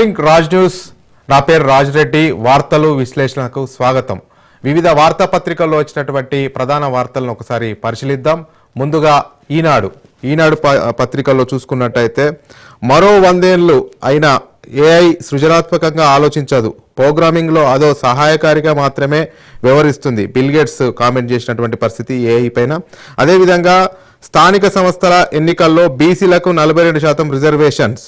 Morning Raj news. నా పేరు రాజ్ రెడ్డి. వార్తలు విశ్లేషణకు స్వాగతం. వివిధ వార్తాపత్రికల్లో వచ్చినటువంటి ప్రధాన వార్తలను ఒకసారి పరిశీలిద్దాం. ముందుగా ఈనాడు. ఈనాడు ప- పత్రికల్లో చూసుకున్నట్టయితే మరో వందేళ్ళు అయిన ఏఐ సృజనాత్మకంగా ఆలోచించదు. ప్రోగ్రామింగ్లో అదో సహాయకారిగా మాత్రమే వ్యవహరిస్తుంది. బిల్గేట్స్ కామెంట్ చేసినటువంటి పరిస్థితి ఏఐ పైన. అదేవిధంగా స్థానిక సంస్థల ఎన్నికల్లో బీసీలకు నలభై రెండు శాతం రిజర్వేషన్స్.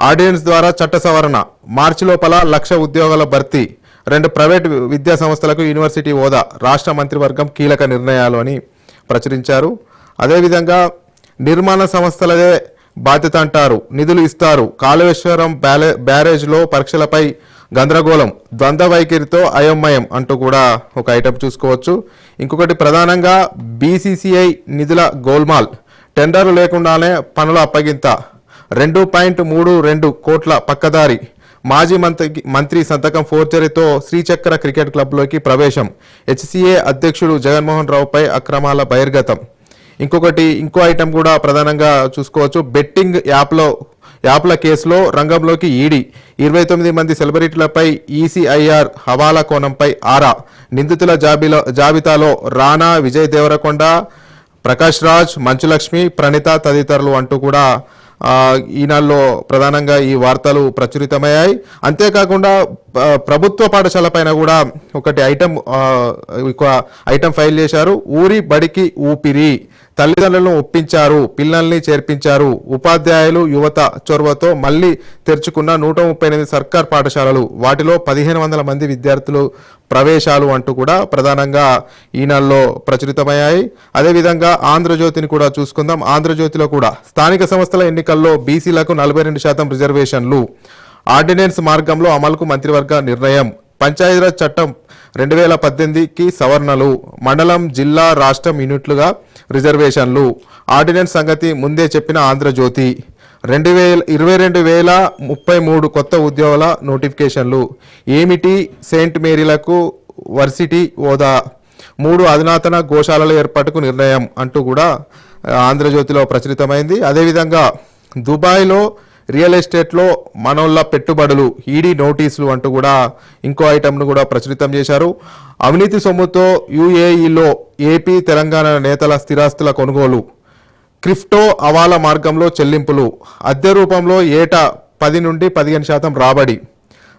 ఆర్డినెన్స్ ద్వారా చట్ట సవరణ. మార్చి లోపల లక్ష ఉద్యోగాల భర్తీ. రెండు ప్రైవేట్ విద్యా సంస్థలకు యూనివర్సిటీ హోదా. రాష్ట్ర మంత్రివర్గం కీలక నిర్ణయాలు అని ప్రచురించారు. అదేవిధంగా నిర్మాణ సంస్థలదే బాధ్యత అంటారు. నిధులు ఇస్తారు. కాళేశ్వరం బ్యాలే బ్యారేజ్లో పరీక్షలపై గందరగోళం. ద్వంద్వ వైఖరితో అయోమయం అంటూ కూడా ఒక ఐటమ్ చూసుకోవచ్చు. ఇంకొకటి ప్రధానంగా బీసీసీఐ నిధుల గోల్మాల్. టెండర్లు లేకుండానే పనుల అప్పగింత. రెండు పాయింట్ మూడు రెండు కోట్ల పక్కదారి. మాజీ మంత్రి మంత్రి సంతకం ఫోర్జరీతో శ్రీచక్ర క్రికెట్ క్లబ్లోకి ప్రవేశం. హెచ్సిఏ అధ్యక్షుడు జగన్మోహన్ రావుపై అక్రమాల బహిర్గతం. ఇంకొకటి ఇంకో ఐటెం కూడా ప్రధానంగా చూసుకోవచ్చు. బెట్టింగ్ యాప్లో యాప్ల కేసులో రంగంలోకి ఈడీ. ఇరవై తొమ్మిది మంది సెలబ్రిటీలపై ఈసీఐఆర్ హవాలా కోణంపై ఆరా. నిందితుల జాబిలో జాబితాలో రానా విజయ్ దేవరకొండ ప్రకాష్ రాజ్ మంచులక్ష్మి ప్రణిత తదితరులు అంటూ కూడా ఈనాళ్ళలో ప్రధానంగా ఈ వార్తలు ప్రచురితమయ్యాయి. అంతేకాకుండా ప్రభుత్వ పాఠశాల పైన కూడా ఒకటి ఐటమ్ ఆ, ఒక ఐటమ్ ఫైల్ చేశారు. ఊరి బడికి ఊపిరి. తల్లిదండ్రులను ఒప్పించారు పిల్లల్ని చేర్పించారు. ఉపాధ్యాయులు యువత చొరవతో మళ్ళీ తెరుచుకున్న నూట ముప్పై ఎనిమిది సర్కార్ పాఠశాలలు వాటిలో పదిహేను వందల మంది విద్యార్థులు ప్రవేశాలు అంటూ కూడా ప్రధానంగా ఈనాల్లో ప్రచురితమయ్యాయి. అదేవిధంగా ఆంధ్రజ్యోతిని కూడా చూసుకుందాం. ఆంధ్రజ్యోతిలో కూడా స్థానిక సంస్థల ఎన్నికల్లో బీసీలకు నలభై రెండు శాతం రిజర్వేషన్లు. ఆర్డినెన్స్ మార్గంలో అమలుకు మంత్రివర్గ నిర్ణయం. పంచాయతీరాజ్ చట్టం రెండు వేల పద్దెనిమిదికి సవరణలు. మండలం జిల్లా రాష్ట్రం యూనిట్లుగా రిజర్వేషన్లు. ఆర్డినెన్స్ సంగతి ముందే చెప్పిన ఆంధ్రజ్యోతి. రెండు వేల ఇరవై రెండు వేల ముప్పై మూడు కొత్త ఉద్యోగాల నోటిఫికేషన్లు. ఏమిటి? సెయింట్ మేరీలకు వర్సిటీ హోదా. మూడు అధునాతన గోశాలల ఏర్పాటుకు నిర్ణయం అంటూ కూడా ఆంధ్రజ్యోతిలో ప్రచురితమైంది. అదేవిధంగా దుబాయ్లో రియల్ ఎస్టేట్లో మనోళ్ళ పెట్టుబడులు ఈడీ నోటీసులు అంటూ కూడా ఇంకో ఐటమ్ను కూడా ప్రచురితం చేశారు. అవినీతి సొమ్ముతో యుఏఈలో ఏపీ తెలంగాణ నేతల స్థిరాస్తుల కొనుగోలు క్రిప్టో అవాల మార్గంలో చెల్లింపులు అద్దె రూపంలో ఏటా పది నుండి పదిహేను శాతం రాబడి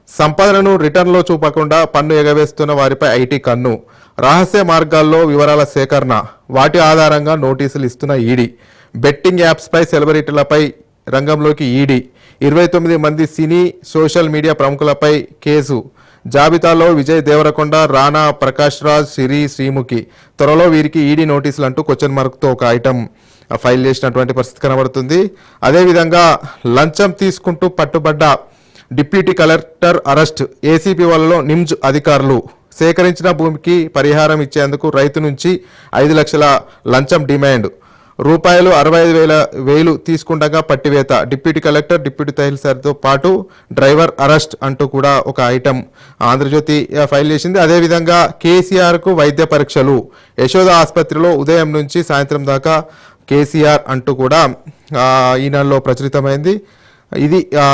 సంపదనను రిటర్న్లో చూపకుండా పన్ను ఎగవేస్తున్న వారిపై ఐటీ కన్ను రహస్య మార్గాల్లో వివరాల సేకరణ వాటి ఆధారంగా నోటీసులు ఇస్తున్న ఈడీ బెట్టింగ్ యాప్స్పై సెలబ్రిటీలపై రంగంలోకి ఈడీ. ఇరవై తొమ్మిది మంది సినీ సోషల్ మీడియా ప్రముఖులపై కేసు. జాబితాలో విజయ్ దేవరకొండ రానా ప్రకాష్ రాజ్ సిరి శ్రీముఖి. త్వరలో వీరికి ఈడీ నోటీసులు అంటూ క్వశ్చన్ మార్క్తో ఒక ఐటమ్ ఫైల్ చేసినటువంటి పరిస్థితి కనబడుతుంది. అదేవిధంగా లంచం తీసుకుంటూ పట్టుబడ్డ డిప్యూటీ కలెక్టర్ అరెస్ట్. ఏసీపీ వాళ్ళలో నిమ్జ్ అధికారులు. సేకరించిన భూమికి పరిహారం ఇచ్చేందుకు రైతు నుంచి ఐదు లక్షల లంచం డిమాండ్. రూపాయలు అరవై ఐదు వేల వేలు తీసుకుండగా పట్టివేత. డిప్యూటీ కలెక్టర్ డిప్యూటీ తహసీల్దార్తో పాటు డ్రైవర్ అరెస్ట్ అంటూ కూడా ఒక ఐటెం ఆంధ్రజ్యోతి ఫైల్ చేసింది. అదేవిధంగా కేసీఆర్కు వైద్య పరీక్షలు. యశోద ఆసుపత్రిలో ఉదయం నుంచి సాయంత్రం దాకా కేసీఆర్ అంటూ కూడా ఈ నెలలో ప్రచురితమైంది. ఇది ఆ,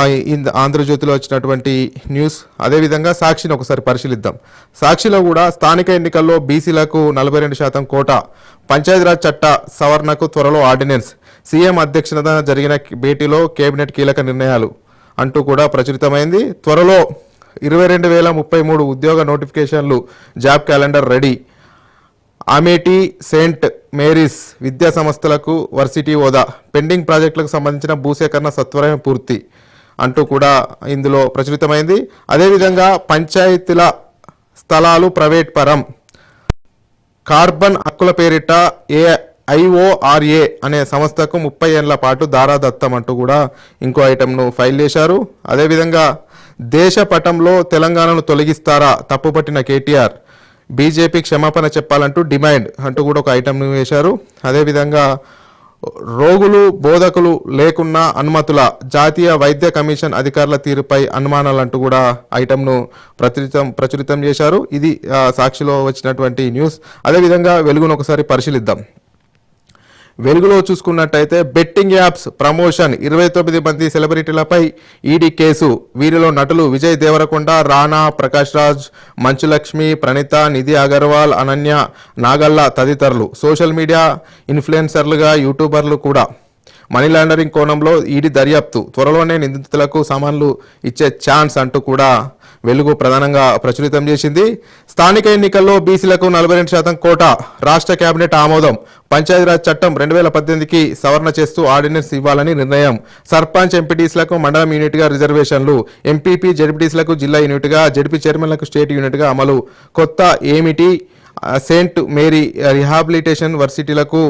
ఆంధ్రజ్యోతిలో వచ్చినటువంటి న్యూస్. అదేవిధంగా సాక్షిని ఒకసారి పరిశీలిద్దాం. సాక్షిలో కూడా స్థానిక ఎన్నికల్లో బీసీలకు నలభై రెండు శాతం కోట పంచాయతీరాజ్ చట్ట సవరణకు త్వరలో ఆర్డినెన్స్. సీఎం అధ్యక్షతన జరిగిన భేటీలో కేబినెట్ కీలక నిర్ణయాలు అంటూ కూడా ప్రచురితమైంది. త్వరలో ఇరవై రెండు వేల ముప్పై మూడు ఉద్యోగ నోటిఫికేషన్లు job calendar ready. Amity Saint Mary's విద్యా సంస్థలకు వర్సిటీ హోదా. పెండింగ్ ప్రాజెక్టులకు సంబంధించిన భూసేకరణ సత్వరమే పూర్తి అంటూ కూడా ఇందులో ప్రచురితమైంది. అదేవిధంగా పంచాయతీల స్థలాలు ప్రైవేట్ పరం. కార్బన్ హక్కుల పేరిట ఏ ఐఓఆర్ఏ అనే సంస్థకు ముప్పై ఏళ్ళ పాటు దారాదత్తం అంటూ కూడా ఇంకో ఐటెంను ఫైల్ చేశారు. అదేవిధంగా దేశ పటంలో తెలంగాణను తొలగిస్తారా తప్పుపట్టిన కేటీఆర్? బీజేపీ క్షమాపణ చెప్పాలంటూ డిమాండ్ అంటూ కూడా ఒక ఐటెంను వేశారు. అదేవిధంగా రోగులు బోధకులు లేకున్నా అనుమతుల జాతీయ వైద్య కమిషన్ అధికారుల తీరుపై అనుమానాలంటూ కూడా ఐటమ్ను ప్రచురితం ప్రచురితం చేశారు. ఇది సాక్షిలో వచ్చినటువంటి న్యూస్ అదేవిధంగా వెలుగును ఒకసారి పరిశీలిద్దాం. వెలుగులో చూసుకున్నట్టయితే బెట్టింగ్ యాప్స్ ప్రమోషన్ ఇరవై తొమ్మిది మంది సెలబ్రిటీలపై ఈడీ కేసు. వీరిలో నటులు విజయ్ దేవరకొండ రానా ప్రకాష్ రాజ్ మంచులక్ష్మి ప్రణీత నిధి అగర్వాల్ అనన్య నాగల్ల తదితరులు. సోషల్ మీడియా ఇన్ఫ్లుయెన్సర్లుగా యూట్యూబర్లు కూడా. మనీ లాండరింగ్ కోణంలో ఈడీ దర్యాప్తు. త్వరలోనే నిందితులకు సామాన్లు ఇచ్చే ఛాన్స్ అంటూ కూడా వెలుగు ప్రధానంగా ప్రచురితం చేసింది. స్థానిక ఎన్నికల్లో బీసీలకు నలభై రెండు శాతం కోటా రాష్ట్ర కేబినెట్ ఆమోదం. పంచాయతీరాజ్ చట్టం రెండు వేల పద్దెనిమిదికి సవరణ చేస్తూ ఆర్డినెన్స్ ఇవ్వాలని నిర్ణయం. సర్పంచ్ ఎంపీటీసీలకు మండలం యూనిట్గా రిజర్వేషన్లు. ఎంపీపీ జడ్పీటీసీలకు జిల్లా యూనిట్గా జడ్పీ చైర్మన్లకు స్టేట్ యూనిట్గా అమలు. కొత్త ఏమిటి? సెయింట్ మేరీ రిహాబిలిటేషన్ వర్సిటీలకు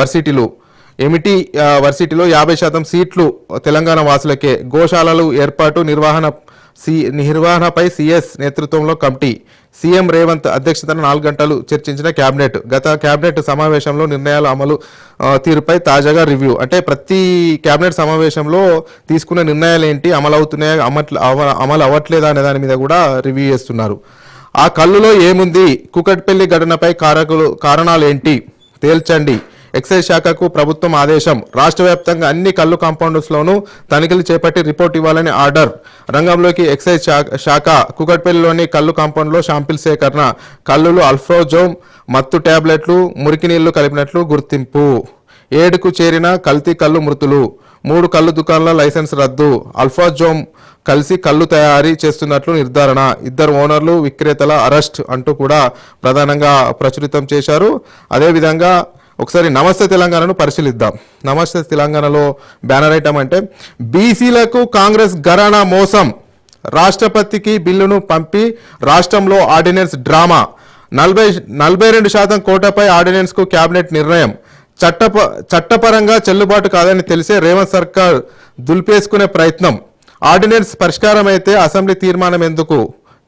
వర్సిటీలు. ఎమిటి వర్సిటీలో యాభై శాతం సీట్లు తెలంగాణ వాసులకే? గోశాలలు ఏర్పాటు నిర్వహణ సి నిర్వహణపై సిఎస్ నేతృత్వంలో కమిటీ. సీఎం రేవంత్ అధ్యక్షతన నాలుగు గంటలు చర్చించిన కేబినెట్ గత కేబినెట్ సమావేశంలో నిర్ణయాల అమలు తీరుపై తాజాగా రివ్యూ. అంటే ప్రతి కేబినెట్ సమావేశంలో తీసుకున్న నిర్ణయాలు ఏంటి అమలు అవుతున్నాయా అమట్ల అమలు అవ్వట్లేదా అనే దాని మీద కూడా రివ్యూ చేస్తున్నారు. ఆ కళ్ళులో ఏముంది? కుకట్పల్లి ఘటనపై కారకులు కారణాలు ఏంటి తేల్చండి. ఎక్సైజ్ శాఖకు ప్రభుత్వం ఆదేశం. రాష్ట్ర వ్యాప్తంగా అన్ని కళ్ళు కాంపౌండ్స్లోనూ తనిఖీలు చేపట్టి రిపోర్ట్ ఇవ్వాలని ఆర్డర్. రంగంలోకి ఎక్సైజ్ శాఖ కుకట్పల్లిలోని కళ్ళు కాంపౌండ్లో షాంపిల్ సేకరణ. కళ్ళులు అల్ఫ్రోజోమ్ మత్తు టాబ్లెట్లు మురికి నీళ్ళు కలిపినట్లు గుర్తింపు. ఏడుకు చేరిన కల్తీ కళ్ళు మృతులు. మూడు కళ్ళు దుకాణాల లైసెన్స్ రద్దు. అల్ఫాజోమ్ కలిసి కళ్ళు తయారీ చేస్తున్నట్లు నిర్ధారణ. ఇద్దరు ఓనర్లు విక్రేతల అరెస్ట్ అంటూ కూడా ప్రధానంగా ప్రచురితం చేశారు. అదేవిధంగా ఒకసారి నమస్తే తెలంగాణను పరిశీలిద్దాం. నమస్తే తెలంగాణలో బ్యానర్ ఐటమ్ అంటే బీసీలకు కాంగ్రెస్ గరానా మోసం. రాష్ట్రపతికి బిల్లును పంపి రాష్ట్రంలో ఆర్డినెన్స్ డ్రామా. నలభై నలభై రెండు శాతం కోటపై ఆర్డినెన్స్కు కేబినెట్ నిర్ణయం. చట్టప చట్టపరంగా చెల్లుబాటు కాదని తెలిసే రేవంత్ సర్కార్ దులిపేసుకునే ప్రయత్నం. ఆర్డినెన్స్ పరిష్కారం అయితే అసెంబ్లీ తీర్మానం ఎందుకు?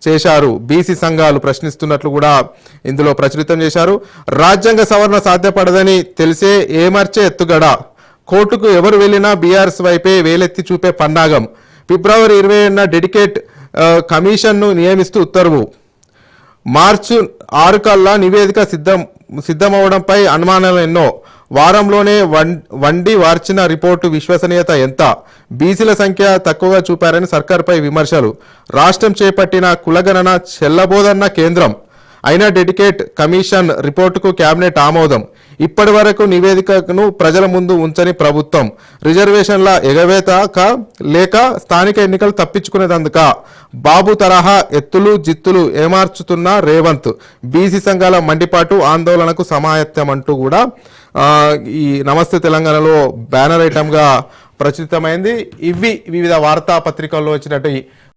చేశారు. బీసీ సంఘాలు ప్రశ్నిస్తున్నట్లు కూడా ఇందులో ప్రచురితం చేశారు. రాజ్యాంగ సవరణ సాధ్యపడదని తెలిసే ఏమర్చే ఎత్తుగడ? కోర్టుకు ఎవరు వెళ్ళినా బీఆర్ఎస్ వైపే వేలెత్తి చూపే పన్నాగం. ఫిబ్రవరి ఇరవై ఏడున డెడికేట్ కమిషన్ను నియమిస్తూ ఉత్తర్వు. మార్చి ఆరు కల్లా నివేదిక సిద్ధం సిద్ధమవడంపై అనుమానాలు ఎన్నో. వారంలోనే వన్ వండి వార్చిన రిపోర్టు విశ్వసనీయత ఎంత? బీసీల సంఖ్య తక్కువగా చూపారని సర్కార్పై విమర్శలు. రాష్ట్రం చేపట్టిన కులగణన చెల్లబోదన్న కేంద్రం. అయినా డెడికేట్ కమిషన్ రిపోర్టుకు కేబినెట్ ఆమోదం. ఇప్పటి వరకు నివేదికను ప్రజల ముందు ఉంచని ప్రభుత్వం. రిజర్వేషన్ల ఎగవేతక లేక స్థానిక ఎన్నికలు తప్పించుకునేదందుక. బాబు తరహా ఎత్తులు జిత్తులు ఏమార్చుతున్న రేవంత్. బీసీ సంఘాల మండిపాటు ఆందోళనకు సమాయత్తం అంటూ కూడా ఈ నమస్తే తెలంగాణలో బ్యానర్ ఐటమ్గా ప్రచురితమైంది. ఇవి వివిధ వార్తాపత్రికల్లో వచ్చినట్టు